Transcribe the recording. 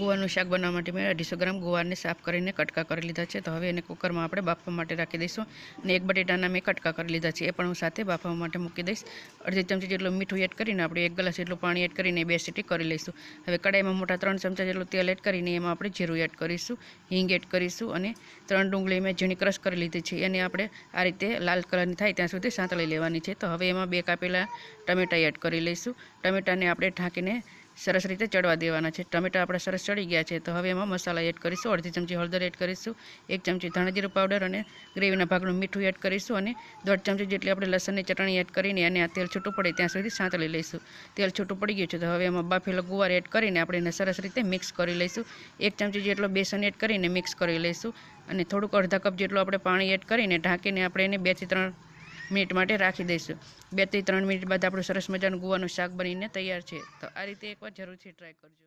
ગુવારનું શાક બનાવવા માટે મેં અઢીસો ગ્રામ ગુવારને સાફ કરીને કટકા કરી લીધા છે. તો હવે એને કુકરમાં આપણે બાફવા માટે રાખી દઈશું. અને એક બટેટાના મેં કટકા કરી લીધા છે. એ પણ હું સાથે બાફવા માટે મૂકી દઈશ. અડધી ચમચી જેટલું મીઠું એડ કરીને આપણે એક ગ્લાસ જેટલું પાણી એડ કરીને બે સીટી કરી લઈશું. હવે કડાઈમાં મોટા ત્રણ ચમચા જેટલું તેલ એડ કરીને એમાં આપણે જીરું એડ કરીશું. હિંગ એડ કરીશું અને ત્રણ ડુંગળી મેં ઝીણી ક્રશ કરી લીધી છે. એને આપણે આ રીતે લાલ કલરની થાય ત્યાં સુધી સાંતળી લેવાની છે. તો હવે એમાં બે કાપેલા ટમેટા એડ કરી લઈશું. ટમેટાને આપણે ઢાંકીને સરસ રીતે ચડવા દેવાના છે. ટમેટા આપણે સરસ ચડી ગયા છે. તો હવે એમાં મસાલા એડ કરીશું, અડધી ચમચી હળદર એડ કરીશું, એક ચમચી ધાણાજીરું પાવડર અને ગ્રેવીના ભાગનું મીઠું એડ કરીશું અને દોઢ ચમચી જેટલી આપણે લસણની ચટણી એડ કરીને અને આ તેલ છૂટું પડે ત્યાં સુધી સાંતળી લઈશું. તેલ છૂટું પડી ગયું છે તો હવે એમાં બાફેલો ગુવાર એડ કરીને આપણે એને સરસ રીતે મિક્સ કરી લઈશું. એક ચમચી જેટલો બેસન એડ કરીને મિક્સ કરી લઈશું અને થોડુંક અડધા કપ જેટલું આપણે પાણી એડ કરીને ઢાંકીને આપણે એને બેથી ત્રણ મિનિટ માટે રાખી દઈશું. બેથી ત્રણ મિનિટ બાદ આપણું સરસ મજાનું ગુવાનું શાક બનીને તૈયાર છે. તો આ રીતે એકવાર જરૂરથી ટ્રાય કરજો.